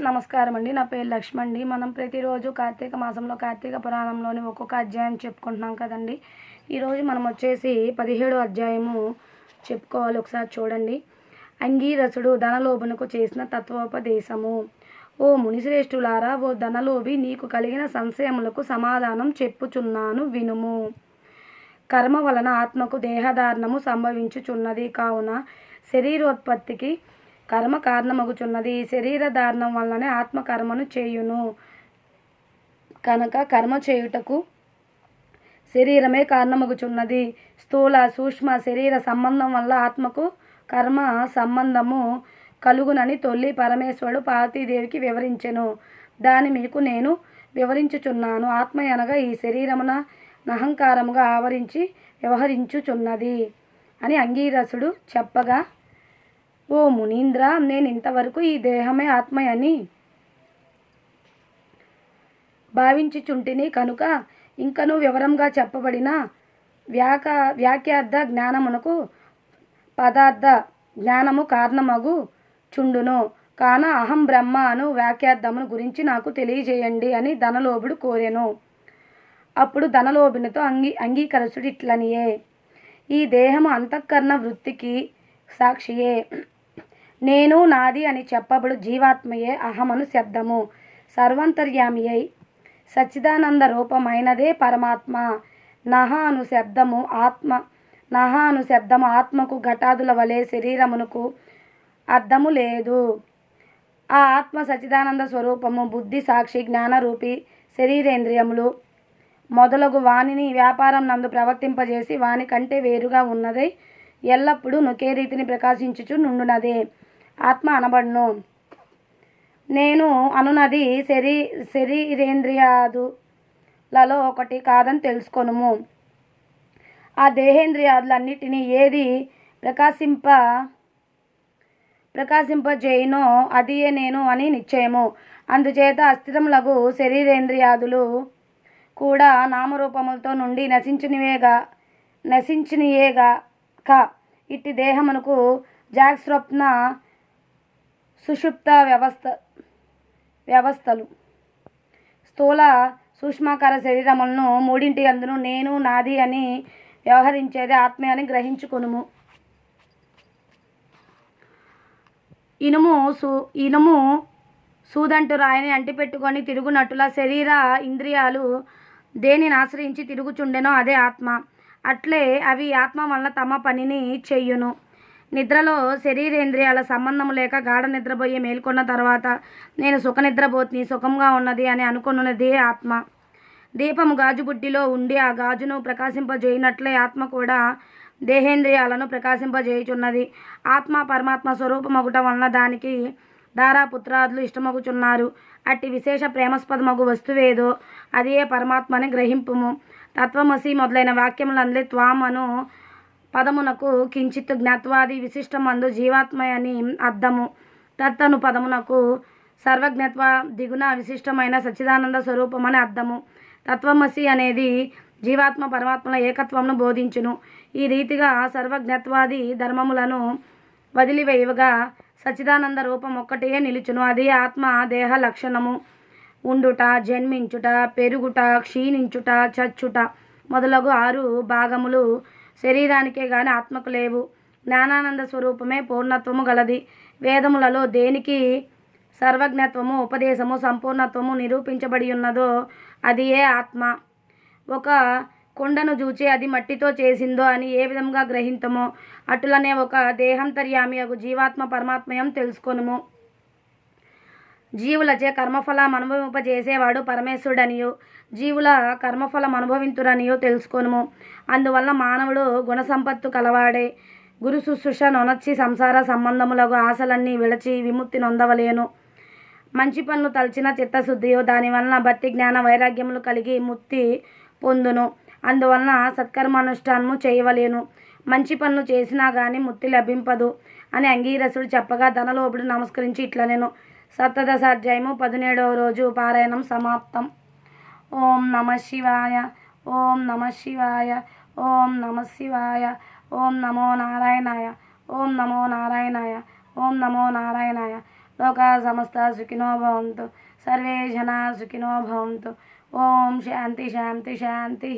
నమస్కారం అండి నా పేరు లక్ష్మణ్ అండి మనం ప్రతిరోజు కార్తీక మాసంలో కార్తీక పురాణంలోని ఒక్కొక్క అధ్యాయం చెప్పుకుంటున్నాం కదండి. ఈరోజు మనం వచ్చేసి పదిహేడు అధ్యాయము చెప్పుకోవాలి ఒకసారి చూడండి. అంగీరసుడు ధనలోభునకు చేసిన తత్వోపదేశము. ఓ మునిశ్రేష్ఠులారా ఓ ధనలోభి నీకు కలిగిన సంశయములకు సమాధానం చెప్పుచున్నాను వినుము. కర్మ వలన ఆత్మకు దేహధారణము సంభవించుచున్నది. కావున శరీరోత్పత్తికి కర్మ కారణమగుచున్నది. శరీర దారుణం వలననే ఆత్మకర్మను చేయును. కనుక కర్మ చేయుటకు శరీరమే కారణమగుచున్నది. స్థూల సూక్ష్మ శరీర సంబంధం వల్ల ఆత్మకు కర్మ సంబంధము కలుగునని తొల్లి పరమేశ్వరుడు పార్వతీదేవికి వివరించెను. దాని మీకు నేను వివరించుచున్నాను. ఆత్మ అనగా ఈ శరీరమున నహంకారముగా ఆవరించి వ్యవహరించుచున్నది అని అంగీరసుడు చెప్పగా ఓ మునీంద్ర నేను ఇంతవరకు ఈ దేహమే ఆత్మయని భావించుచుంటిని కనుక ఇంకను వివరంగా చెప్పబడిన వ్యాక వ్యాఖ్యార్థ జ్ఞానమునకు పదార్థ జ్ఞానము కారణమగు చుండును కాన అహం బ్రహ్మ అను వ్యాఖ్యార్థమును గురించి నాకు తెలియజేయండి అని ధనలోభుడు కోరెను. అప్పుడు ధనలోభునితో అంగీ అంగీకరచుడు ఇట్లనియే ఈ దేహము అంతఃకరణ వృత్తికి సాక్షియే. నేను నాది అని చెప్పబడు జీవాత్మయే అహమను శబ్దము. సర్వంతర్యామి అయి సచ్చిదానంద రూపమైనదే పరమాత్మ. నహ అను శబ్దము ఆత్మ. నహ అను శబ్దము ఆత్మకు ఘటాదుల వలె శరీరమునకు అర్థము లేదు. ఆ ఆత్మ సచిదానంద స్వరూపము బుద్ధి సాక్షి జ్ఞానరూపి శరీరేంద్రియములు మొదలగు వాణిని వ్యాపారం నందు ప్రవర్తింపజేసి వాని కంటే వేరుగా ఉన్నదై ఎల్లప్పుడూ నొకే రీతిని ప్రకాశించుచు నుండునదే. ఆత్మ అనబడును. నేను అనునది శరీ శరీరేంద్రియాదులలో ఒకటి కాదని తెలుసుకొనుము. ఆ దేహేంద్రియాదులన్నిటినీ ఏది ప్రకాశింప ప్రకాశింపజేయునో అదియే నేను అని నిశ్చయము. అందుచేత అస్థిరములగు శరీరేంద్రియాదులు కూడా నామరూపములతో నుండి నశించినవేగా నశించినయేగా క ఇట్టి దేహమునకు జాగ్స్వప్న సుషుప్త వ్యవస్థ వ్యవస్థలు. స్థూల సూక్ష్మాకార శరీరములను మూడింటి అందును నేను నాది అని వ్యవహరించేది ఆత్మే అని గ్రహించుకొనుము. ఇనుము సూ ఇనుము సూదంటు రాయిని అంటిపెట్టుకొని తిరుగునట్టులా శరీర ఇంద్రియాలు దేనిని ఆశ్రయించి తిరుగుచుండెనో అదే ఆత్మ. అట్లే అవి ఆత్మ వలన తమ పనిని చెయ్యును నిద్రలో శరీరేంద్రియాల సంబంధం లేక గాఢ నిద్రపోయి మేల్కొన్న తర్వాత నేను సుఖ నిద్రపోతుని సుఖంగా ఉన్నది అని అనుకున్నదే ఆత్మ. దీపము గాజు బుడ్డిలో ఉండి ఆ గాజును ప్రకాశింపజేయనట్లే ఆత్మ కూడా దేహేంద్రియాలను ప్రకాశింపజేయుచున్నది. ఆత్మ పరమాత్మ స్వరూపమగుట వలన దానికి దారాపుత్రాదులు ఇష్టమగుచున్నారు. అట్టి విశేష ప్రేమస్పదమగు వస్తువేదో అదే పరమాత్మని గ్రహింపుము. తత్వమసి మొదలైన వాక్యములందరి త్వామను పదమునకు కించిత్ జ్ఞాత్వాది విశిష్టమందు జీవాత్మ అని అర్థము. తత్తను పదమునకు సర్వజ్ఞత్వ దిగున విశిష్టమైన సచ్చిదానంద స్వరూపమని అర్థము. తత్వమసి అనేది జీవాత్మ పరమాత్మల ఏకత్వమును బోధించును. ఈ రీతిగా సర్వజ్ఞత్వాది ధర్మములను వదిలివేయగా సచ్చిదానంద రూపం ఒక్కటే నిలుచును. అది ఆత్మ దేహ లక్షణము. ఉండుట జన్మించుట పెరుగుట క్షీణించుట చచ్చుట మొదలగు ఆరు భాగములు శరీరానికే గాని ఆత్మకు లేవు. జ్ఞానానంద స్వరూపమే పూర్ణత్వము గలది. వేదములలో దేనికి సర్వజ్ఞత్వము ఉపదేశము సంపూర్ణత్వము నిరూపించబడి ఉన్నదో అది ఏ ఆత్మ. ఒక కుండను చూచి అది మట్టితో చేసిందో అని ఏ విధంగా గ్రహింతమో అటులనే ఒక దేహంతర్యామి ఒక జీవాత్మ పరమాత్మయం తెలుసుకొనుము. జీవులచే కర్మఫలం అనుభవింపజేసేవాడు పరమేశ్వరుడనియు. జీవుల కర్మఫలం అనుభవింతురనియు తెలుసుకొనుము. అందువల్ల మానవుడు గుణసంపత్తు కలవాడే గురు శుశ్రూష నొనచ్చి సంసార సంబంధములకు ఆశలన్నీ విడచి విముక్తి నొందవలేను. మంచి పనులు తలచిన చిత్తశుద్ధియో దానివలన భక్తి జ్ఞాన వైరాగ్యములు కలిగి ముక్తి పొందును. అందువలన సత్కర్మానుష్ఠానము చేయవలేను. మంచి పనులు చేసినా కానీ ముక్తి లభింపదు అని అంగీరసుడు చెప్పగా ధనలోపుడు నమస్కరించి ఇట్లా నేను సప్తదశాధ్యాయము పదిహేడవ రోజు పారాయణం సమాప్తం. ఓం నమ శివాయ ఓం నమ శివాయ ఓం నమ శివాయ ఓం నమో నారాయణాయ ఓం నమో నారాయణాయ ఓం నమో నారాయణాయ. లోకా సమస్త సుఖినో భవంతు సర్వే జనా సుఖినో భవంతు. ఓం శాంతి శాంతి శాంతి.